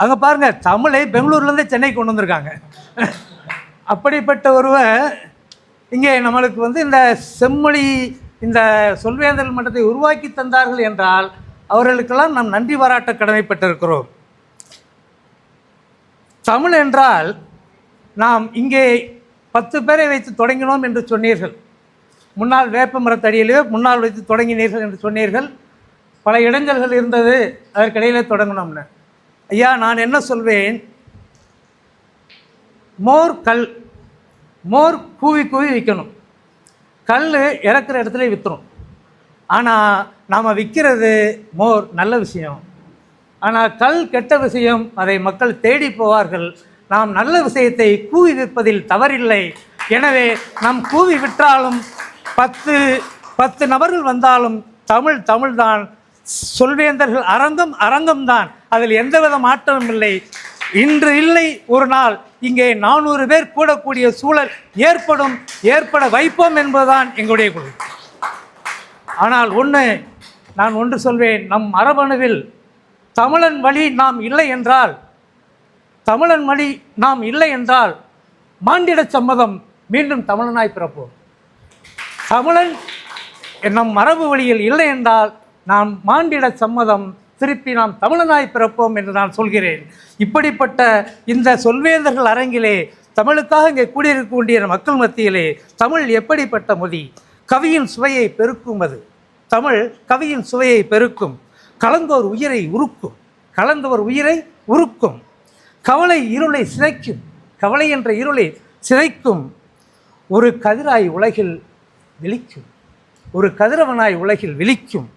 அங்கே பாருங்க தமிழை பெங்களூர்லேருந்து சென்னை கொண்டு வந்திருக்காங்க. அப்படிப்பட்ட ஒருவர் இங்கே நம்மளுக்கு வந்து இந்த செம்மொழி இந்த சொல்வேந்தல் மன்றத்தை உருவாக்கி தந்தார்கள் என்றால் அவர்களுக்கெல்லாம் நாம் நன்றி பாராட்ட கடமைப்பட்டிருக்கிறோம். தமிழ் என்றால் நாம் இங்கே பத்து பேரை வைத்து தொடங்கினோம் என்று சொன்னீர்கள். முன்னாள் வேப்ப மரத்தடியிலே முன்னால் வைத்து தொடங்கினீர்கள் என்று சொன்னீர்கள். பல இடைஞ்சல்கள் இருந்தது அதற்கிடையிலே தொடங்கினோம்னு. ஐயா நான் என்ன சொல்வேன் மோர் கல் மோர் கூவி கூவி விற்கணும் கல் இறக்குற இடத்துல விற்றுரும் ஆனால் நாம் விற்கிறது மோர் நல்ல விஷயம். ஆனால் கல் கெட்ட விஷயம் அதை மக்கள் தேடி போவார்கள். நாம் நல்ல விஷயத்தை கூவி விற்பதில் தவறில்லை. எனவே நாம் கூவி விற்றாலும் பத்து பத்து நபர்கள் வந்தாலும் தமிழ் தமிழ்தான் சொல்வேந்தர்கள் அரங்கம் அரங்கம் தான் அதில் எந்தவித மாற்றமும் இல்லை. இன்று இல்லை ஒரு நாள். இங்கே நானூறு பேர் கூடக்கூடிய சூழல் ஏற்படும் ஏற்பட வைப்போம் என்பதுதான் எங்களுடைய குழு ஆனால் ஒன்று நான் ஒன்று சொல்வேன் நம் மரபணுவில் தமிழன் வழி நாம் இல்லை என்றால் தமிழன் வழி நாம் இல்லை என்றால் மாண்டிட சம்மதம் மீண்டும் தமிழனாய் பிறப்போம். தமிழன் நம் மரபு வழியில் இல்லை என்றால் நான் மாண்டிட சம்மதம் திருப்பி நாம் தமிழனாய் பிறப்போம் என்று நான் சொல்கிறேன். இப்படிப்பட்ட இந்த சொல்வேந்தர்கள் அரங்கிலே தமிழுக்காக இங்கே கூடியிருக்கக்கூடிய மக்கள் மத்தியிலே தமிழ் எப்படிப்பட்ட மொழி? கவியின் சுவையை பெருக்கும் அது. தமிழ் கவியின் சுவையை பெருக்கும். கலந்தோர் உயிரை உருக்கும். கலந்தவர் உயிரை உருக்கும். கவலை இருளை சிதைக்கும். கவலை என்ற இருளை சிதைக்கும். ஒரு கதிராய் உலகில் விழிக்கும். ஒரு கதிரவனாய் உலகில் விழிக்கும்.